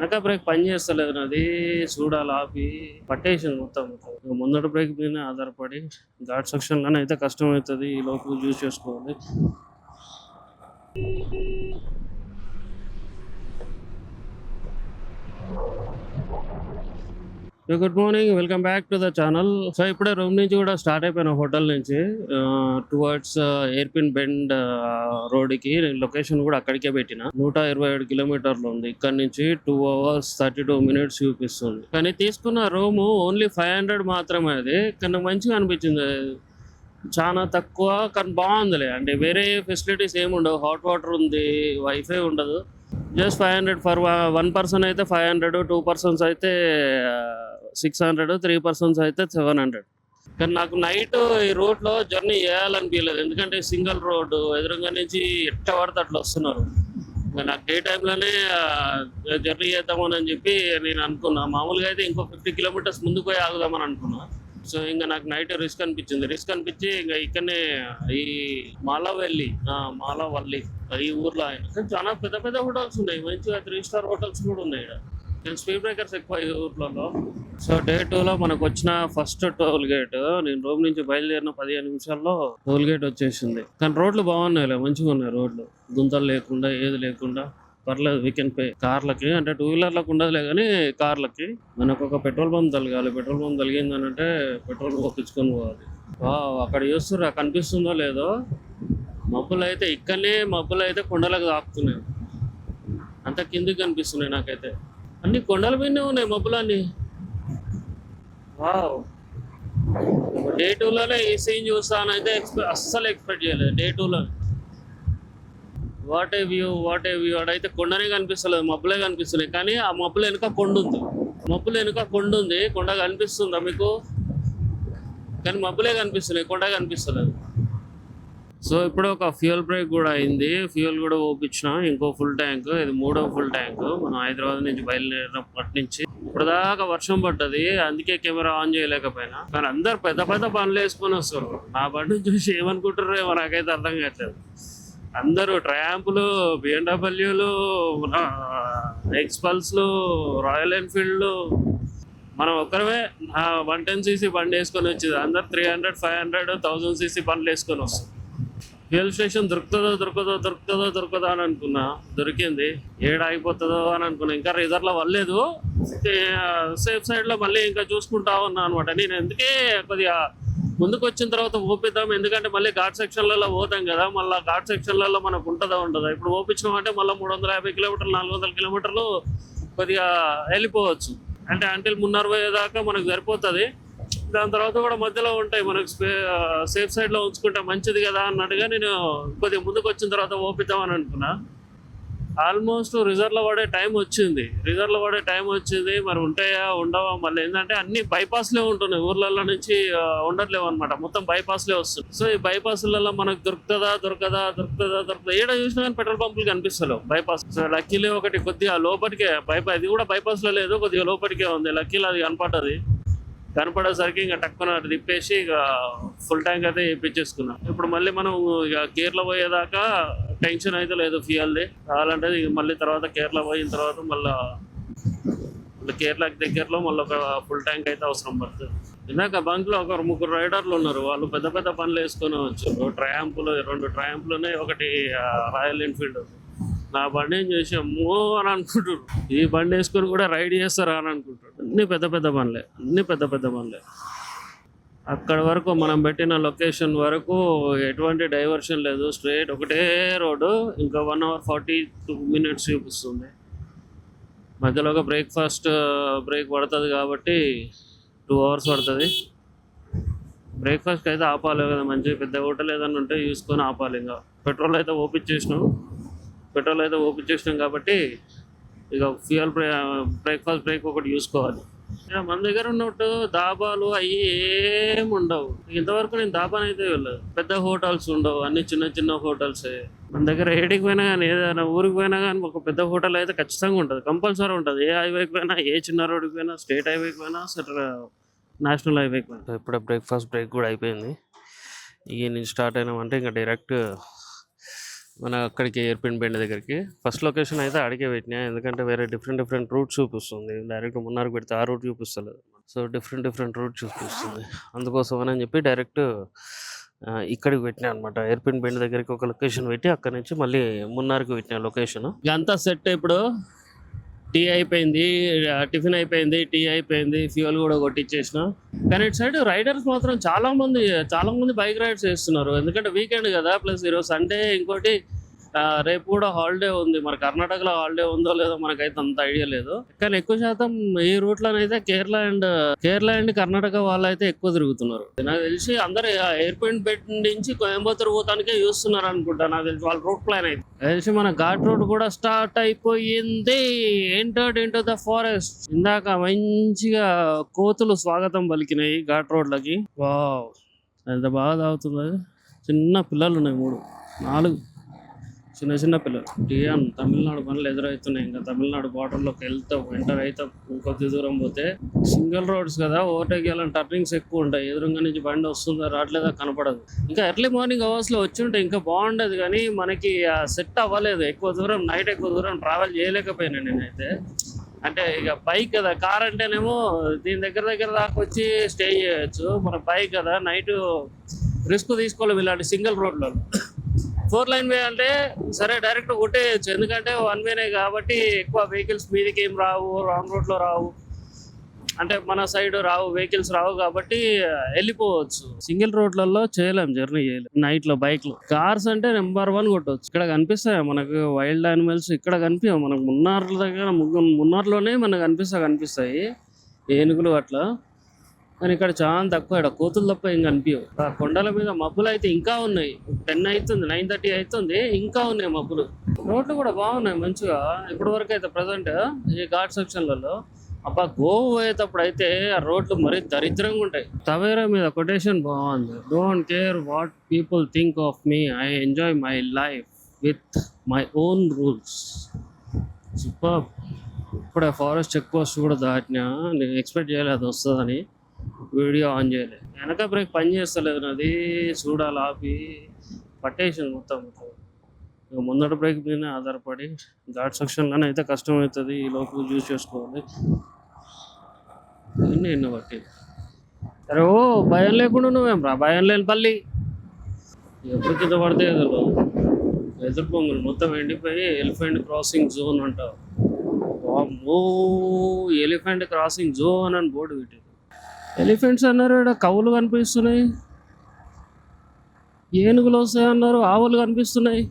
వెనక బ్రేక్ పని చేస్తలేదు నాది. చూడాలి ఆపి. పట్టేసింది మొత్తం. ముందట బ్రేక్ మీద ఆధారపడి ఘాట్ సెక్షన్లోనే అయితే కష్టం అవుతుంది ఈ లోపు యూజ్ చేసుకోవాలి. Good morning welcome back to the channel so ఇప్పుడే రూమ్ నుంచి కూడా స్టార్ట్ అయిపోయిన హోటల్ నుంచి. టువర్డ్స్ ఎయిర్పిన్ బెండ్ రోడ్కి లొకేషన్ కూడా అక్కడికే పెట్టిన. నూట ఇరవై ఏడు కిలోమీటర్లు ఉంది. ఇక్కడ నుంచి two hours thirty two minutes చూపిస్తుంది. కానీ తీసుకున్న రూమ్ ఓన్లీ ఫైవ్ హండ్రెడ్ మాత్రమే అది. కానీ మంచిగా అనిపించింది. చాలా తక్కువ కానీ బాగుందిలే. అంటే వేరే ఫెసిలిటీస్ ఏమి ఉండవు. హాట్ వాటర్ ఉంది వైఫై ఉండదు. Just five hundred for one person అయితే ఫైవ్ హండ్రెడ్ టూ పర్సన్స్ అయితే సిక్స్ హండ్రెడ్ త్రీ పర్సన్స్ అయితే సెవెన్ హండ్రెడ్. కానీ నాకు నైట్ ఈ రోడ్లో జర్నీ చేయాలనిపించలేదు. ఎందుకంటే సింగిల్ రోడ్డు ఎదురుగా నుంచి ఎట్ట పడితే అట్లా వస్తున్నారు. ఇంకా నాకు డే టైంలోనే జర్నీ చేద్దామని చెప్పి నేను అనుకున్నా. మామూలుగా అయితే ఇంకో ఫిఫ్టీ కిలోమీటర్స్ ముందుకు పోయి ఆగుదామని అనుకున్నా. సో ఇంకా నాకు నైట్ రిస్క్ అనిపించింది. రిస్క్ అనిపించి ఇంకా ఇక్కడనే ఈ మాలవెల్లి మాలవల్లి ఈ ఊర్లో ఆయన. చాలా పెద్ద పెద్ద హోటల్స్ ఉన్నాయి. మంచిగా త్రీ స్టార్ హోటల్స్ కూడా ఉన్నాయి ఇక్కడ. నేను స్పీడ్ బ్రేకర్స్ ఎక్కువ ఈ ఊర్లలో సో డే టూలో మనకు వచ్చిన ఫస్ట్ టోల్ గేట్ నేను రూమ్ నుంచి బయలుదేరిన పదిహేను నిమిషాల్లో టోల్ గేట్ వచ్చేసింది. కానీ రోడ్లు బాగున్నాయిలే మంచిగా ఉన్నాయి రోడ్లు. గుంతలు లేకుండా ఏది లేకుండా. పర్లేదు వీకెండ్ పే కార్లకి అంటే టూ వీలర్లకు ఉండదులే కానీ కార్లకి. మనకు ఒక పెట్రోల్ పంప్ తలగాలి. పెట్రోల్ పంప్ అని అంటే పెట్రోల్ ఒప్పించుకొని పోవాలి. వావ్, అక్కడ చూస్తుర్రా కనిపిస్తుందో లేదో. మబ్బులు అయితే ఇక్కడనే మబ్బులు అయితే కొండలకు తాకుతున్నాయి అంత కిందికి కనిపిస్తున్నాయి నాకైతే. అన్ని కొండల మీదనే ఉన్నాయి మబ్బులన్నీ. వావ్. డే టూలోనే ఈ సీన్ చూస్తానైతే ఎక్స్పె అస్సలు ఎక్స్పెక్ట్ చేయలేదు డే టూలో what a view what a view. అడైతే కొండనే కనిపిస్తలేదు మబ్బులే కనిపిస్తున్నాయి. కానీ ఆ మబ్బుల వెనుక కొండ ఉంది. మబ్బుల వెనుక కొండ ఉంది కొండ కనిపిస్తుందా మీకు? కానీ మబ్బులే కనిపిస్తున్నాయి కొండ కనిపిస్తలేదు. సో ఇప్పుడు ఒక ఫ్యూయల్ బ్రేక్ కూడా అయింది. ఫ్యూయల్ కూడా ఓపించిన. ఇంకో ఫుల్ ట్యాంక్. ఇది మూడో ఫుల్ ట్యాంక్. మనం హైదరాబాద్ నుంచి బయలుదేరినప్పటి నుంచి ఇప్పుడు దాకా వర్షం పడ్డది. అందుకే కెమెరా ఆన్ చేయలేకపోయినా. కానీ అందరు పెద్ద పెద్ద పనులు వేసుకొని వస్తారు. నా బండి చూసి ఏమనుకుంటారో ఏమో నాకైతే అర్థం కావట్లేదు. అందరూ ట్రయాంపులు బిఎండబ్ల్యూలు ఎక్స్పల్స్లు రాయల్ ఎన్ఫీల్డ్లు మనం ఒక్కరమే వన్ టెన్ సీసీ బండి వేసుకొని వచ్చేది. అందరు three hundred five hundred thousand CC బండ్లు వేసుకొని వస్తారు. ఫ్యూయల్ స్టేషన్ దొరుకుతుందో దొరకదో దొరుకుతుందో దొరకదో అని అనుకున్నా. దొరికింది. ఏడ అయిపోతుందో అని అనుకున్నా. ఇంకా రిజర్వ్లో వల్లేదు సేఫ్ సైడ్లో మళ్ళీ ఇంకా చూసుకుంటా ఉన్నా అనమాట నేను ఎందుకే కొద్దిగా ముందుకు వచ్చిన తర్వాత ఓపిద్దాం ఎందుకంటే మళ్ళీ ఘాట్ సెక్షన్లలో పోతాం కదా. మళ్ళీ ఘాట్ సెక్షన్లలో మనకు ఉంటుందా ఉండదా? ఇప్పుడు ఓపించామంటే మళ్ళీ మూడు వందల యాభై కిలోమీటర్లు నాలుగు వందల కిలోమీటర్లు కొద్దిగా వెళ్ళిపోవచ్చు. అంటే అంటే మున్నర దాకా మనకు సరిపోతుంది. దాని తర్వాత కూడా మధ్యలో ఉంటాయి. మనకు సేఫ్ సైడ్లో ఉంచుకుంటే మంచిది కదా అన్నట్టుగా నేను కొద్దిగా ముందుకు వచ్చిన తర్వాత ఓపిద్దామని అనుకున్నా. ఆల్మోస్ట్ రిజర్వ్లో పడే టైం వచ్చింది. రిజర్వ్లో పడే టైం వచ్చింది. మరి ఉంటాయా ఉండవా మళ్ళీ ఏంటంటే అన్ని బైపాస్లే ఉంటున్నాయి. ఊర్లలో నుంచి ఉండట్లేవు అనమాట మొత్తం బైపాస్లే వస్తుంది సో ఈ బైపాస్లలో మనకు దొరుకుతుందా దొరకదా దొరుకుతుందా దొరుకుతుందా ఏడ చూసినా కానీ పెట్రోల్ పంపులు కనిపిస్తలేవు. బైపాస్. సో లక్కీలే ఒకటి కొద్దిగా లోపలికే బైపాస్ ఇది కూడా బైపాస్లో లేదు. కొద్దిగా లోపలికే ఉంది. లక్కీలో అది కనపడ్డది. కనపడేసరికి ఇంకా టక్కున తిప్పేసి ఇక ఫుల్ ట్యాంక్ అయితే ఇప్పించేసుకున్నాం ఇప్పుడు మళ్ళీ మనం ఇక కేరళ పోయేదాకా టెన్షన్ అయితే లేదు ఫ్యూయల్ది. కావాలంటే ఇక మళ్ళీ తర్వాత కేరళ పోయిన తర్వాత మళ్ళీ కేరళకి దగ్గరలో మళ్ళీ ఒక ఫుల్ ట్యాంక్ అయితే అవసరం పడుతుంది. ఇందాక బంక్లో ఒకరు ఒక ముగ్గురు రైడర్లు ఉన్నారు. వాళ్ళు పెద్ద పెద్ద పనులు వేసుకొని వచ్చారు ట్రయాంపులు రెండు ట్రయాంపులు ఉన్నాయి ఒకటి రాయల్ ఎన్ఫీల్డ్ నా బండి ఏం చేసి అని అనుకుంటారు ఈ బండి వేసుకొని కూడా రైడ్ చేస్తారా అని అనుకుంటారు అన్నీ పెద్ద పెద్ద పనులే అన్ని పెద్ద పెద్ద పనులే అక్కడ వరకు మనం పెట్టిన లొకేషన్ వరకు ఎటువంటి డైవర్షన్ లేదు. స్ట్రేట్ ఒకటే రోడ్డు ఇంకా one hour forty two minutes చూపిస్తుంది. మధ్యలో ఒక బ్రేక్ఫాస్ట్ బ్రేక్ పడుతుంది కాబట్టి టూ అవర్స్ పడుతుంది. బ్రేక్ఫాస్ట్కి అయితే ఆపాలి కదా మంచి పెద్ద హోటల్ ఏదైనా ఉంటే చూసుకొని ఆపాలి ఇంకా. పెట్రోల్ అయితే ఓపెన్ చేసినాం. పెట్రోల్ అయితే ఓపెన్ చేసినాం కాబట్టి ఇక ఫ్యూయల్ బ్రే బ్రేక్ఫాస్ట్ బ్రేక్ ఒకటి చూసుకోవాలి. ఇక మన దగ్గర ఉన్నట్టు దాబాలు అవి ఏం ఉండవు. ఇంతవరకు నేను దాబాని అయితే వెళ్ళదు పెద్ద హోటల్స్ ఉండవు. అన్ని చిన్న చిన్న హోటల్సే. మన దగ్గర ఏడికి పోయినా కానీ ఏదైనా ఊరికి పోయినా కానీ ఒక పెద్ద హోటల్ అయితే ఖచ్చితంగా ఉంటుంది. కంపల్సరీ ఉంటుంది. ఏ హైవేకి పోయినా ఏ చిన్న రోడ్డుకి పోయినా స్టేట్ హైవేకి పోయినా సరే నేషనల్ హైవేకి పోయినా. ఇప్పుడే బ్రేక్ఫాస్ట్ బ్రేక్ కూడా అయిపోయింది. ఇక నేను స్టార్ట్ అయినామంటే ఇంకా డైరెక్ట్ మన అక్కడికి ఎయిర్పిన్ బెండ్ దగ్గరికి. ఫస్ట్ లొకేషన్ అయితే అడిగే పెట్టినా ఎందుకంటే వేరే డిఫరెంట్ డిఫరెంట్ రూట్స్ చూపిస్తుంది. డైరెక్ట్ మున్నారు పెడితే ఆ రూట్ చూపిస్తలేదు. సో డిఫరెంట్ డిఫరెంట్ రూట్ చూపిస్తుంది. అందుకోసం అని చెప్పి డైరెక్ట్ ఇక్కడికి పెట్టినా అనమాట ఎయిర్పిన్ బెండ్ దగ్గరికి ఒక లొకేషన్ పెట్టి అక్కడ నుంచి మళ్ళీ మున్నార్కి పెట్టిన లొకేషన్. అంతా సెట్ ఇప్పుడు? టీ అయిపోయింది టిఫిన్ అయిపోయింది టీ అయిపోయింది ఫ్యూయల్ కూడా కొట్టించేసిన కానీ ఇటు సైడ్ రైడర్స్ మాత్రం చాలా మంది చాలా మంది బైక్ రైడ్స్ చేస్తున్నారు. ఎందుకంటే వీకెండ్ కదా ప్లస్ ఈరోజు సండే ఇంకోటి రేపు కూడా హాలిడే ఉంది. మరి కర్ణాటకలో హాలిడే ఉందో లేదో మనకైతే అంత ఐడియా లేదు. కానీ ఎక్కువ శాతం ఈ రూట్లోనైతే కేరళ అండ్ కేరళ అండ్ కర్ణాటక వాళ్ళు అయితే ఎక్కువ తిరుగుతున్నారు. నాకు తెలిసి అందరు ఎయిర్పోర్ట్ బెడ్ నుంచి కోయంబత్తూర్ పోతానికే చూస్తున్నారు అనుకుంటా. నాకు తెలిసి వాళ్ళ రూట్ ప్లాన్ అయితే. తెలిసి మన ఘాట్ రోడ్ కూడా స్టార్ట్ అయిపోయింది. ఎంటర్డ్ ఇంటూ ద ఫారెస్ట్ ఇందాక మంచిగా కోతులు స్వాగతం పలికినాయి ఘాట్ రోడ్లకి వావ్ ఎంత బాగా తాగుతుంది చిన్న పిల్లలు ఉన్నాయి మూడు నాలుగు. చిన్న చిన్న పిల్లలు. టియాన్ తమిళనాడు పనులు ఎదురవుతున్నాయి. ఇంకా తమిళనాడు బార్డర్లోకి వెళ్తాం ఎంటర్ అవుతాం ఇంకొద్ది దూరం పోతే సింగిల్ రోడ్స్ కదా ఓవర్టేక్ చేయాలని టర్నింగ్స్ ఎక్కువ ఉంటాయి. ఎదురుగా నుంచి బండి వస్తుందా రావట్లేదా కనపడదు. ఇంకా ఎర్లీ మార్నింగ్ అవర్స్లో వచ్చి ఉంటే ఇంకా బాగుండేది కానీ మనకి సెట్ అవ్వలేదు. ఎక్కువ దూరం నైట్ ఎక్కువ దూరం ట్రావెల్ చేయలేకపోయినా నేనైతే. అంటే ఇక బైక్ కదా కార్ అంటేనేమో దీని దగ్గర దగ్గర దాకా వచ్చి స్టే చేయొచ్చు. మన బైక్ కదా నైట్ రిస్క్ తీసుకోలేము ఇలాంటి సింగిల్ రోడ్లలో ఫోర్ లైన్ వే అంటే సరే డైరెక్ట్ కొట్టేయచ్చు. ఎందుకంటే వన్ వేనే కాబట్టి ఎక్కువ వెహికల్స్ మీదకి ఏం రావు రాంగ్ రోడ్లో రావు. అంటే మన సైడ్ రావు వెహికల్స్ రావు కాబట్టి వెళ్ళిపోవచ్చు. సింగిల్ రోడ్లలో చేయలేం జర్నీ చేయలేం. నైట్లో బైక్లు. కార్స్ అంటే నెంబర్ వన్ కొట్టవచ్చు ఇక్కడ కనిపిస్తాయి? మనకు వైల్డ్ యానిమల్స్ ఇక్కడ కనిపించవు మనకు మున్నార్ల దగ్గర ముగ్గు- మున్నార్లోనే మనకు కనిపిస్తా కనిపిస్తాయి. ఏనుగులు అట్లా. కానీ ఇక్కడ చాలా తక్కువ ఇక్కడ కోతులు తప్ప ఏం కనిపించవు ఆ కొండల మీద మబ్బులు అయితే ఇంకా ఉన్నాయి. టెన్ అవుతుంది నైన్ థర్టీ అవుతుంది ఇంకా ఉన్నాయి మబ్బులు. రోడ్లు కూడా బాగున్నాయి మంచిగా. ఇప్పటి వరకు అయితే ప్రజెంట్ ఈ ఘాట్ సెక్షన్లలో. అబ్బా గోవు పోయేటప్పుడు అయితే ఆ రోడ్లు మరీ దరిద్రంగా ఉంటాయి. తవేరా మీద కొటేషన్ బాగుంది. Don't care what people think of me I enjoy my life with my own rules super ఇప్పుడే ఫారెస్ట్ చెక్ పోస్ట్ కూడా దాటినా. నేను ఎక్స్పెక్ట్ చేయలేదు అది వస్తుందని. వీడియో ఆన్ చేయలేదు వెనక బ్రేక్ పని చేస్తలేదు నాది. చూడాలి ఆపి. పట్టేసింది మొత్తం. ఇక ముందట బ్రేక్ మీద ఆధారపడి ఘాట్ సెక్షన్లోనే అయితే కష్టం అవుతుంది ఈ లోపు యూజ్ చేసుకోవాలి. ఎన్ని బట్టి సరే ఓ భయం లేకుండా నువ్వేం రా? భయం లేని పల్లి. ఎప్పుడు కింద పడితే ఎదురు ఎదురు పొంగులు మొత్తం ఎండిపోయి ఎలిఫెంట్ క్రాసింగ్ జోన్ అంటావు. వామ్మో ఎలిఫెంట్ క్రాసింగ్ జోన్ అని బోర్డు పెట్టింది. ఎలిఫెంట్స్ అన్నారు ఇక్కడ కవులు కనిపిస్తున్నాయి. ఏనుగులు వస్తాయన్నారు ఆవులు కనిపిస్తున్నాయి.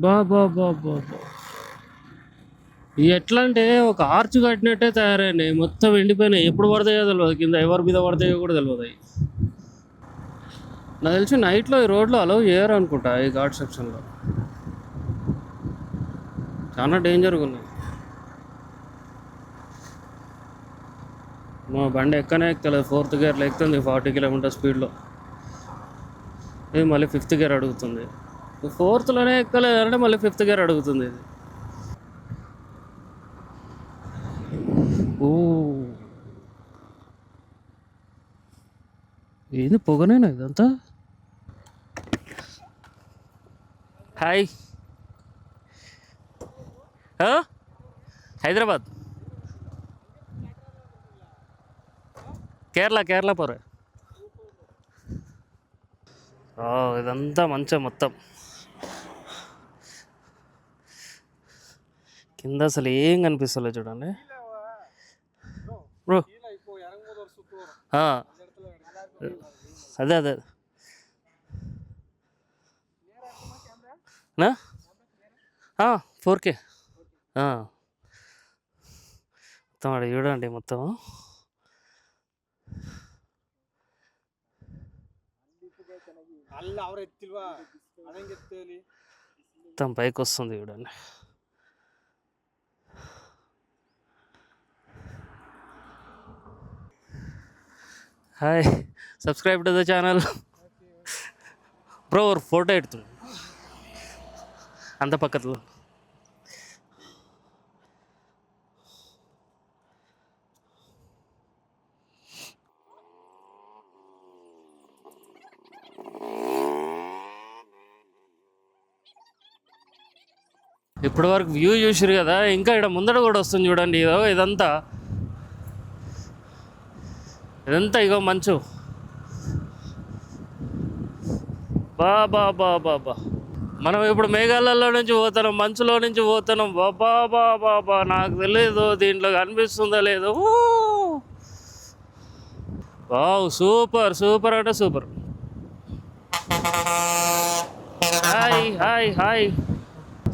బా బా బా బా బా. ఇవి ఎట్లా అంటే ఒక ఆర్చ్ కట్టినట్టే తయారైనాయి. మొత్తం ఎండిపోయినాయి. ఎప్పుడు పడతాయో తెలియదు కింద ఎవరి మీద పడతాయో కూడా తెలియదు అవి నాకు తెలిసి నైట్లో ఈ రోడ్లో అలౌ చేయరు అనుకుంటా ఈ ఘాట్ సెక్షన్లో. చాలా డేంజర్గా ఉన్నాయి. మా బండి ఎక్కనే ఎక్కలేదు. ఫోర్త్ గేర్లో ఎక్కుతుంది ఫార్టీ కిలోమీటర్ స్పీడ్లో. ఇది మళ్ళీ ఫిఫ్త్ గేర్ అడుగుతుంది. ఫోర్త్లోనే ఎక్కలేదు అంటే మళ్ళీ ఫిఫ్త్ గేర్ అడుగుతుంది ఇది. ఓ ఏంది పొగనేనా ఇదంతా? హాయ్? హైదరాబాద్. కేరళ కేరళ పోరే. ఇదంతా మంచం మొత్తం. కింద అసలు ఏం కనిపిస్తలే చూడండి. బ్రో. అదే అదే. నా? Four K. మొత్తం అక్కడ చూడండి మొత్తం. మొత్తం పైకి వస్తుంది చూడండి. Hi subscribe to the channel bro ఒక ఫోటో ఎడుతుంది అంత పక్కలో ఇప్పటివరకు వ్యూ చూసారు కదా ఇంకా ఇక్కడ ముందట కూడా వస్తుంది చూడండి ఇదో ఇదంతా. ఇదంతా ఇగో మంచు. బా బా బా మనం ఇప్పుడు మేఘాలలో నుంచి పోతున్నాం మంచులో నుంచి పోతున్నాం. బాబా బా బా నాకు తెలియదు దీంట్లో కనిపిస్తుందో లేదో. వావ్ సూపర్ సూపర్ అంటే super. Hi hi hi.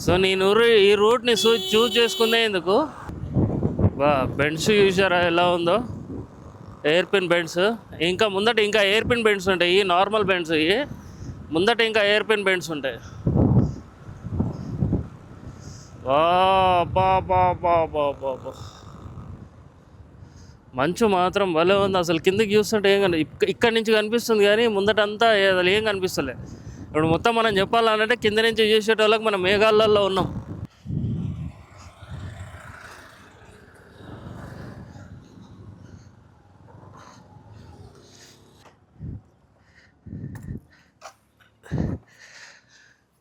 So నేను ఈ రూట్ని చూ చూజ్ చేసుకుందే ఎందుకు? బా బెండ్స్ చూసారా ఎలా ఉందో? Hairpin bends. ఇంకా ముందట ఇంకా ఎయిర్ పిన్ బెండ్స్ ఉంటాయి ఈ నార్మల్ బెండ్స్ ఇవి. ముందట ఇంకా ఎయిర్ పిన్ బెండ్స్ ఉంటాయి. బా బా బా మంచు మాత్రం భలే ఉంది. అసలు కిందకి చూస్తుంటే ఏం కని ఇక్కడి నుంచి కనిపిస్తుంది కానీ ముందటంతా అసలు ఏం కనిపిస్తలే. ఇప్పుడు మొత్తం మనం చెప్పాలంటే కింద నుంచి చూసేటోళ్ళకి మనం మేఘాలలో ఉన్నాం.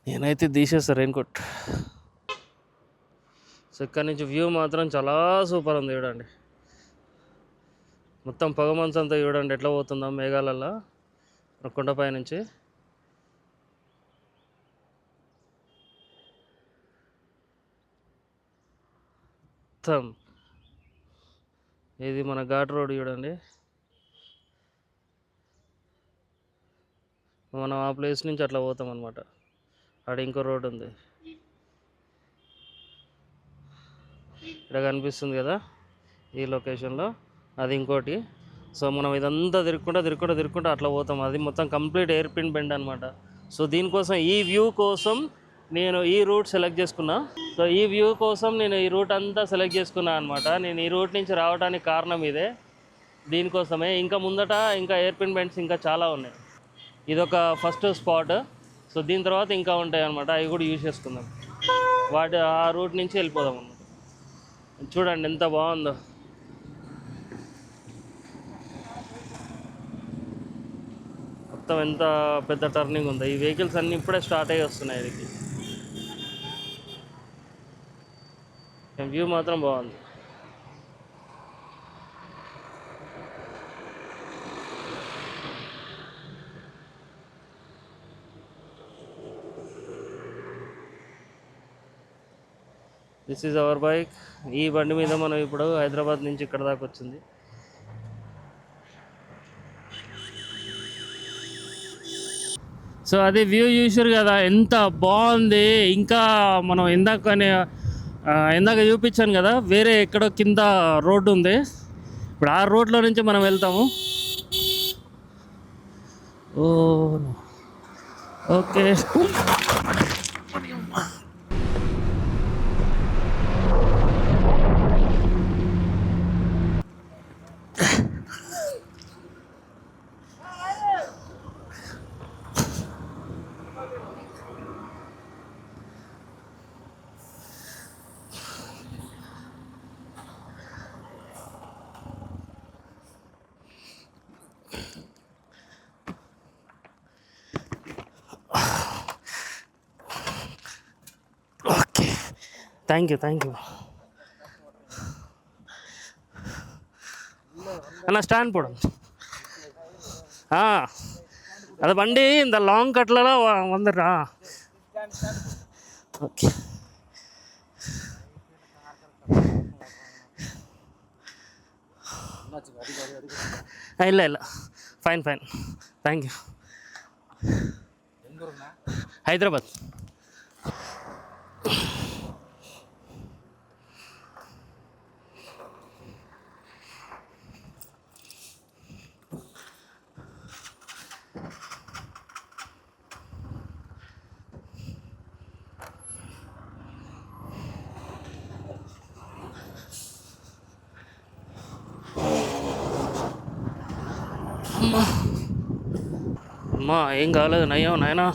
నేనైతే తీసేస్తా రెయిన్ కోట్ సో ఇక్కడ నుంచి వ్యూ మాత్రం చాలా సూపర్ ఉంది చూడండి. మొత్తం పొగమంచు అంతా చూడండి ఎట్లా పోతుందో మేఘాలలో కొండపై నుంచి. మొత్తం. ఇది మన ఘాట్ రోడ్ చూడండి. మనం ఆ ప్లేస్ నుంచి అట్లా పోతాం అనమాట ఆడ ఇంకో రోడ్ ఉంది. ఇక్కడ కనిపిస్తుంది కదా ఈ లొకేషన్లో అది ఇంకోటి. సో మనం ఇదంతా తిరుక్కుంటా తిరుక్కుంటా తిరుక్కుంటా అట్లా పోతాం. అది మొత్తం కంప్లీట్ ఎయిర్ పిన్ బెండ్ అనమాట సో దీనికోసం ఈ వ్యూ కోసం నేను ఈ రూట్ సెలెక్ట్ చేసుకున్నా. సో ఈ వ్యూ కోసం నేను ఈ రూట్ అంతా సెలెక్ట్ చేసుకున్నా అనమాట నేను ఈ రూట్ నుంచి రావడానికి కారణం ఇదే. దీనికోసమే. ఇంకా ముందట ఇంకా ఎయిర్ పిన్ బెండ్స్ ఇంకా చాలా ఉన్నాయి. ఇదొక ఫస్ట్ స్పాట్. సో దీని తర్వాత ఇంకా ఉంటాయి అనమాట అవి కూడా యూజ్ చేసుకుందాం. వాటి ఆ రూట్ నుంచి వెళ్ళిపోదాం అన్నమాట. చూడండి ఎంత బాగుందో. మొత్తం ఎంత పెద్ద టర్నింగ్ ఉందో. ఈ వెహికల్స్ అన్నీ ఇప్పుడే స్టార్ట్ అయ్యి వస్తున్నాయి ఇది వ్యూ మాత్రం బాగుంది. దిస్ ఈజ్ అవర్ బైక్ ఈ బండి మీద మనం ఇప్పుడు హైదరాబాద్ నుంచి ఇక్కడ దాకా వచ్చింది. సో అది వ్యూ చూసారు కదా ఎంత బాగుంది. ఇంకా మనం ఇందాక ఇందాక చూపించాను కదా వేరే ఎక్కడో కింద రోడ్డు ఉంది. ఇప్పుడు ఆ రోడ్లో నుంచి మనం వెళ్తాము. ఓ okay. Thank you thank you Anna stand போடுங்க. ஆ அது வண்டி இந்த லாங் கட்லலாம் வந்துடுறா. ஓகே இல்லை இல்லை. Fine fine thank you Hyderabad. అమ్మా ఏం కాలేదు నయ్యం నాయనా.